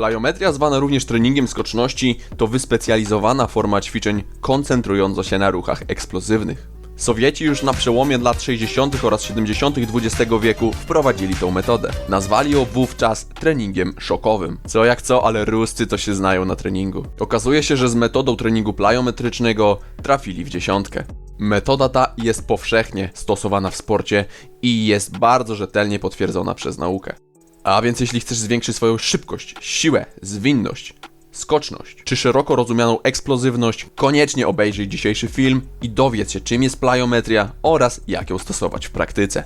Plyometria, zwana również treningiem skoczności, to wyspecjalizowana forma ćwiczeń koncentrująca się na ruchach eksplozywnych. Sowieci już na przełomie lat 60. oraz 70. XX wieku wprowadzili tą metodę. Nazwali ją wówczas treningiem szokowym. Co jak co, ale Ruscy to się znają na treningu. Okazuje się, że z metodą treningu plyometrycznego trafili w dziesiątkę. Metoda ta jest powszechnie stosowana w sporcie i jest bardzo rzetelnie potwierdzona przez naukę. A więc jeśli chcesz zwiększyć swoją szybkość, siłę, zwinność, skoczność czy szeroko rozumianą eksplozywność, koniecznie obejrzyj dzisiejszy film i dowiedz się czym jest plyometria oraz jak ją stosować w praktyce.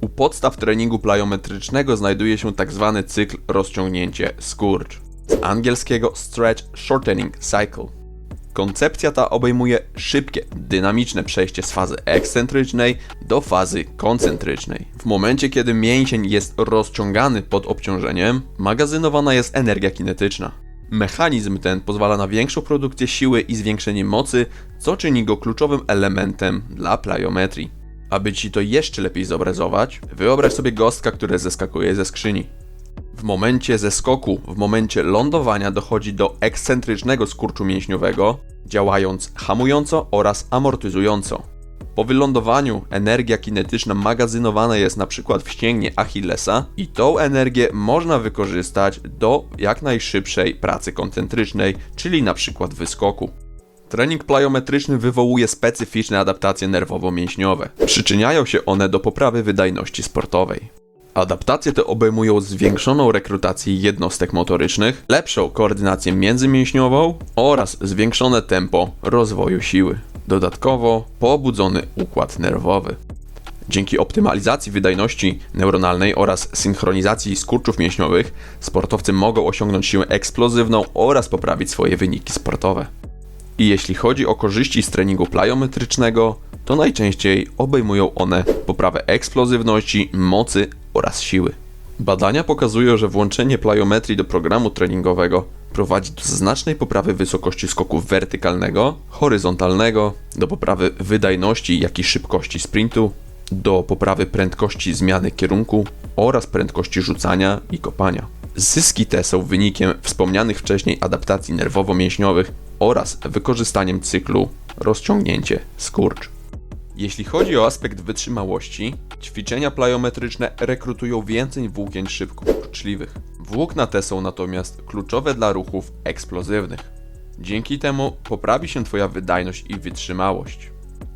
U podstaw treningu plyometrycznego znajduje się tzw. cykl rozciągnięcie skurcz. Z angielskiego stretch shortening cycle. Koncepcja ta obejmuje szybkie, dynamiczne przejście z fazy ekscentrycznej do fazy koncentrycznej. W momencie, kiedy mięsień jest rozciągany pod obciążeniem, magazynowana jest energia kinetyczna. Mechanizm ten pozwala na większą produkcję siły i zwiększenie mocy, co czyni go kluczowym elementem dla plyometrii. Aby ci to jeszcze lepiej zobrazować, wyobraź sobie gostka, który zeskakuje ze skrzyni. W momencie zeskoku, w momencie lądowania dochodzi do ekscentrycznego skurczu mięśniowego, działając hamująco oraz amortyzująco. Po wylądowaniu energia kinetyczna magazynowana jest na przykład w ścięgnie Achillesa i tą energię można wykorzystać do jak najszybszej pracy koncentrycznej, czyli na przykład wyskoku. Trening plyometryczny wywołuje specyficzne adaptacje nerwowo-mięśniowe. Przyczyniają się one do poprawy wydajności sportowej. Adaptacje te obejmują zwiększoną rekrutację jednostek motorycznych, lepszą koordynację międzymięśniową oraz zwiększone tempo rozwoju siły. Dodatkowo pobudzony układ nerwowy. Dzięki optymalizacji wydajności neuronalnej oraz synchronizacji skurczów mięśniowych, sportowcy mogą osiągnąć siłę eksplozywną oraz poprawić swoje wyniki sportowe. I jeśli chodzi o korzyści z treningu plyometrycznego, to najczęściej obejmują one poprawę eksplozywności, mocy oraz siły. Badania pokazują, że włączenie plyometrii do programu treningowego prowadzi do znacznej poprawy wysokości skoku wertykalnego, horyzontalnego, do poprawy wydajności, jak i szybkości sprintu, do poprawy prędkości zmiany kierunku oraz prędkości rzucania i kopania. Zyski te są wynikiem wspomnianych wcześniej adaptacji nerwowo-mięśniowych oraz wykorzystaniem cyklu rozciągnięcie skurcz. Jeśli chodzi o aspekt wytrzymałości, ćwiczenia plyometryczne rekrutują więcej włókien szybko kurczliwych. Włókna te są natomiast kluczowe dla ruchów eksplozywnych. Dzięki temu poprawi się Twoja wydajność i wytrzymałość.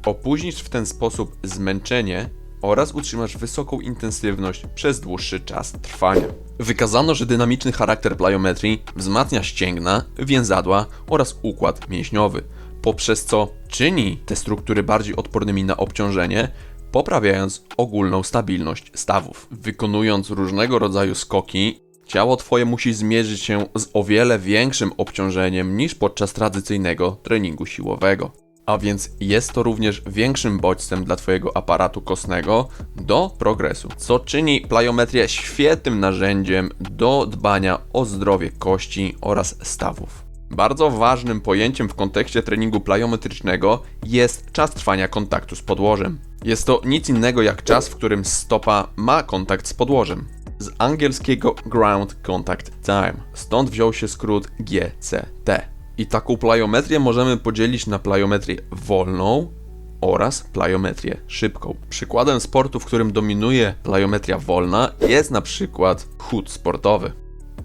Opóźnisz w ten sposób zmęczenie oraz utrzymasz wysoką intensywność przez dłuższy czas trwania. Wykazano, że dynamiczny charakter plyometrii wzmacnia ścięgna, więzadła oraz układ mięśniowy, poprzez co czyni te struktury bardziej odpornymi na obciążenie, poprawiając ogólną stabilność stawów. Wykonując różnego rodzaju skoki, ciało Twoje musi zmierzyć się z o wiele większym obciążeniem niż podczas tradycyjnego treningu siłowego. A więc jest to również większym bodźcem dla Twojego aparatu kostnego do progresu, co czyni plyometrię świetnym narzędziem do dbania o zdrowie kości oraz stawów. Bardzo ważnym pojęciem w kontekście treningu plyometrycznego jest czas trwania kontaktu z podłożem. Jest to nic innego jak czas, w którym stopa ma kontakt z podłożem. Z angielskiego Ground Contact Time, stąd wziął się skrót GCT. I taką plyometrię możemy podzielić na plyometrię wolną oraz plyometrię szybką. Przykładem sportu, w którym dominuje plyometria wolna jest na przykład chód sportowy.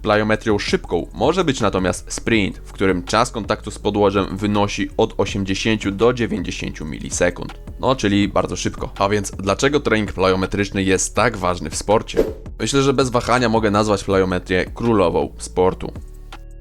Plyometrią szybką może być natomiast sprint, w którym czas kontaktu z podłożem wynosi od 80 do 90 milisekund. No, czyli bardzo szybko. A więc dlaczego trening plyometryczny jest tak ważny w sporcie? Myślę, że bez wahania mogę nazwać plyometrię królową sportu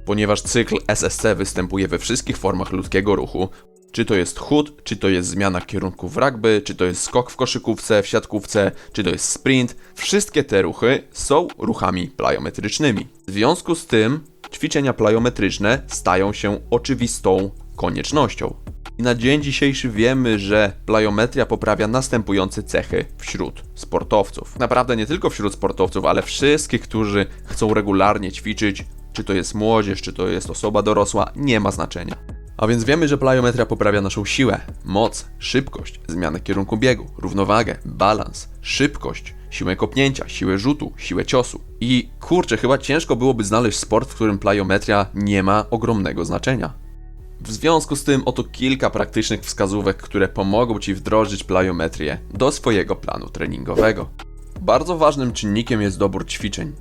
ponieważ cykl SSC występuje we wszystkich formach ludzkiego ruchu. Czy to jest chód, czy to jest zmiana kierunku w rugby, czy to jest skok w koszykówce, w siatkówce, czy to jest sprint, wszystkie te ruchy są ruchami plyometrycznymi. W związku z tym ćwiczenia plyometryczne stają się oczywistą koniecznością. I na dzień dzisiejszy wiemy, że plyometria poprawia następujące cechy wśród sportowców. Naprawdę nie tylko wśród sportowców, ale wszystkich, którzy chcą regularnie ćwiczyć, czy to jest młodzież, czy to jest osoba dorosła, nie ma znaczenia. A więc wiemy, że plyometria poprawia naszą siłę, moc, szybkość, zmianę kierunku biegu, równowagę, balans, szybkość, siłę kopnięcia, siłę rzutu, siłę ciosu. I kurczę, chyba ciężko byłoby znaleźć sport, w którym plyometria nie ma ogromnego znaczenia. W związku z tym oto kilka praktycznych wskazówek, które pomogą Ci wdrożyć plyometrię do swojego planu treningowego. Bardzo ważnym czynnikiem jest dobór ćwiczeń.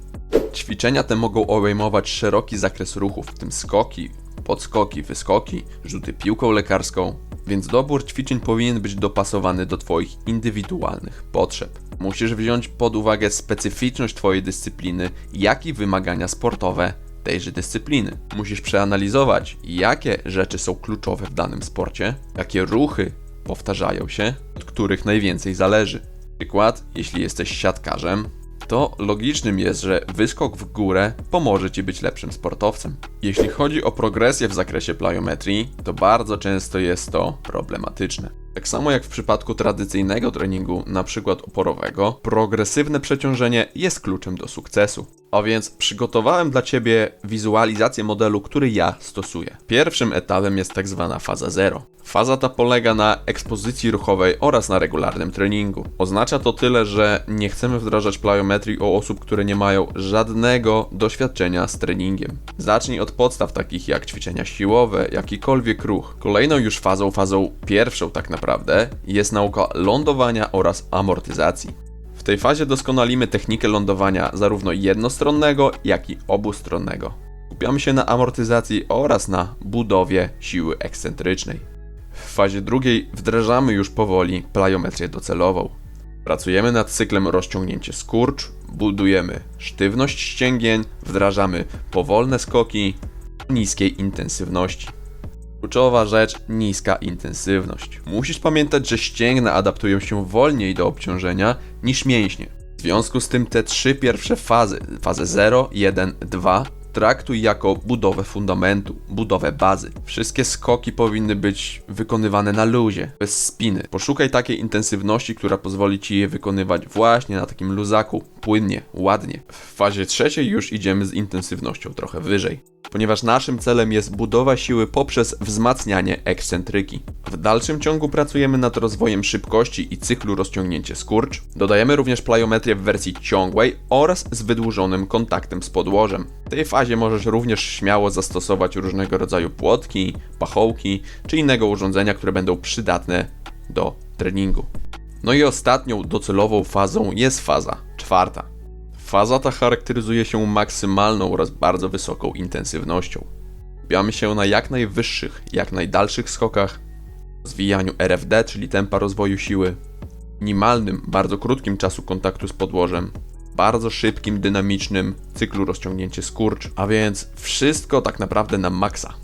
Ćwiczenia te mogą obejmować szeroki zakres ruchów, w tym skoki, podskoki, wyskoki, rzuty piłką lekarską, więc dobór ćwiczeń powinien być dopasowany do Twoich indywidualnych potrzeb. Musisz wziąć pod uwagę specyficzność Twojej dyscypliny, jak i wymagania sportowe tejże dyscypliny. Musisz przeanalizować, jakie rzeczy są kluczowe w danym sporcie, jakie ruchy powtarzają się, od których najwięcej zależy. Przykład, jeśli jesteś siatkarzem, to logicznym jest, że wyskok w górę pomoże Ci być lepszym sportowcem. Jeśli chodzi o progresję w zakresie plyometrii, to bardzo często jest to problematyczne. Tak samo jak w przypadku tradycyjnego treningu, przykład oporowego, progresywne przeciążenie jest kluczem do sukcesu. A więc przygotowałem dla Ciebie wizualizację modelu, który ja stosuję. Pierwszym etapem jest tak zwana faza 0. Faza ta polega na ekspozycji ruchowej oraz na regularnym treningu. Oznacza to tyle, że nie chcemy wdrażać plyometrii u osób, które nie mają żadnego doświadczenia z treningiem. Zacznij od podstaw takich jak ćwiczenia siłowe, jakikolwiek ruch. Kolejną już fazą, fazą pierwszą tak naprawdę, jest nauka lądowania oraz amortyzacji. Tej fazie doskonalimy technikę lądowania zarówno jednostronnego, jak i obustronnego. Skupiamy się na amortyzacji oraz na budowie siły ekscentrycznej. W fazie drugiej wdrażamy już powoli plyometrię docelową. Pracujemy nad cyklem rozciągnięcie skurcz, budujemy sztywność ścięgien, wdrażamy powolne skoki niskiej intensywności. Kluczowa rzecz niska intensywność. Musisz pamiętać, że ścięgna adaptują się wolniej do obciążenia niż mięśnie. W związku z tym te trzy pierwsze fazy, fazę 0, 1, 2, traktuj jako budowę fundamentu, budowę bazy. Wszystkie skoki powinny być wykonywane na luzie, bez spiny. Poszukaj takiej intensywności, która pozwoli ci je wykonywać właśnie na takim luzaku, płynnie, ładnie. W fazie trzeciej już idziemy z intensywnością trochę wyżej ponieważ naszym celem jest budowa siły poprzez wzmacnianie ekscentryki. W dalszym ciągu pracujemy nad rozwojem szybkości i cyklu rozciągnięcie skurcz. Dodajemy również plyometrię w wersji ciągłej oraz z wydłużonym kontaktem z podłożem. W tej fazie możesz również śmiało zastosować różnego rodzaju płotki, pachołki czy innego urządzenia, które będą przydatne do treningu. No i ostatnią docelową fazą jest faza czwarta. Faza ta charakteryzuje się maksymalną oraz bardzo wysoką intensywnością. Skupiamy się na jak najwyższych, jak najdalszych skokach, rozwijaniu RFD, czyli tempa rozwoju siły, minimalnym, bardzo krótkim czasu kontaktu z podłożem, bardzo szybkim, dynamicznym cyklu rozciągnięcie skurcz, a więc wszystko tak naprawdę na maksa.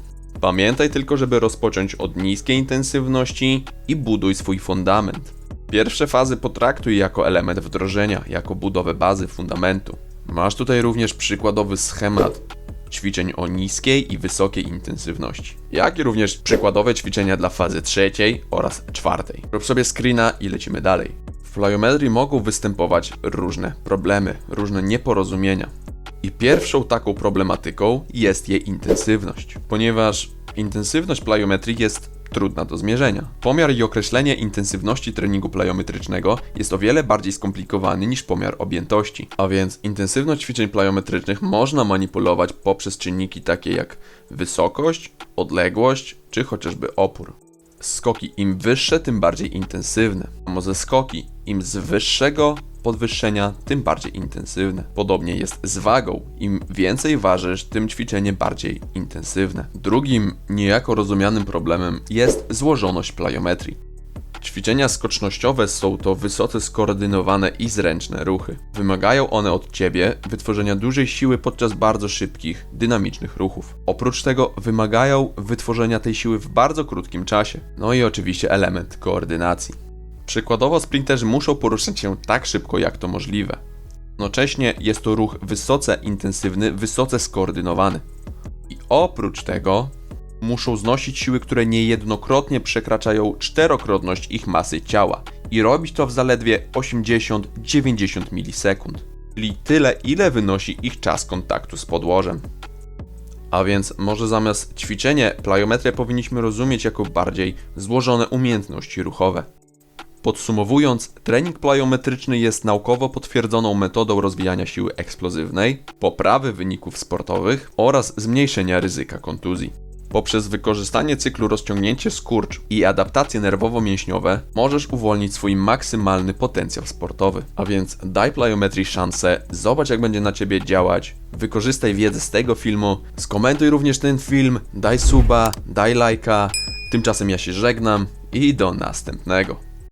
Pamiętaj tylko, żeby rozpocząć od niskiej intensywności i buduj swój fundament. Pierwsze fazy potraktuj jako element wdrożenia, jako budowę bazy, fundamentu. Masz tutaj również przykładowy schemat ćwiczeń o niskiej i wysokiej intensywności, jak i również przykładowe ćwiczenia dla fazy trzeciej oraz czwartej. Rób sobie screena i lecimy dalej. W plyometrii mogą występować różne problemy, różne nieporozumienia. I pierwszą taką problematyką jest jej intensywność, ponieważ intensywność plyometrii jest trudna do zmierzenia. Pomiar i określenie intensywności treningu plyometrycznego jest o wiele bardziej skomplikowany niż pomiar objętości, a więc intensywność ćwiczeń plyometrycznych można manipulować poprzez czynniki takie jak wysokość, odległość czy chociażby opór. Skoki im wyższe, tym bardziej intensywne. Może skoki im z wyższego podwyższenia, tym bardziej intensywne. Podobnie jest z wagą. Im więcej ważysz, tym ćwiczenie bardziej intensywne. Drugim niejako rozumianym problemem jest złożoność plyometrii. Ćwiczenia skocznościowe są to wysoce skoordynowane i zręczne ruchy. Wymagają one od Ciebie wytworzenia dużej siły podczas bardzo szybkich, dynamicznych ruchów. Oprócz tego wymagają wytworzenia tej siły w bardzo krótkim czasie. No i oczywiście element koordynacji. Przykładowo sprinterzy muszą poruszać się tak szybko jak to możliwe. Jednocześnie jest to ruch wysoce intensywny, wysoce skoordynowany. I oprócz tego muszą znosić siły, które niejednokrotnie przekraczają czterokrotność ich masy ciała i robić to w zaledwie 80-90 milisekund, czyli tyle ile wynosi ich czas kontaktu z podłożem. A więc może zamiast ćwiczenie plyometrię powinniśmy rozumieć jako bardziej złożone umiejętności ruchowe. Podsumowując, trening plyometryczny jest naukowo potwierdzoną metodą rozwijania siły eksplozywnej, poprawy wyników sportowych oraz zmniejszenia ryzyka kontuzji. Poprzez wykorzystanie cyklu rozciągnięcie skurcz i adaptacje nerwowo-mięśniowe możesz uwolnić swój maksymalny potencjał sportowy. A więc daj plyometrii szansę, zobacz jak będzie na ciebie działać, wykorzystaj wiedzę z tego filmu, skomentuj również ten film, daj suba, daj lajka. Tymczasem ja się żegnam i do następnego.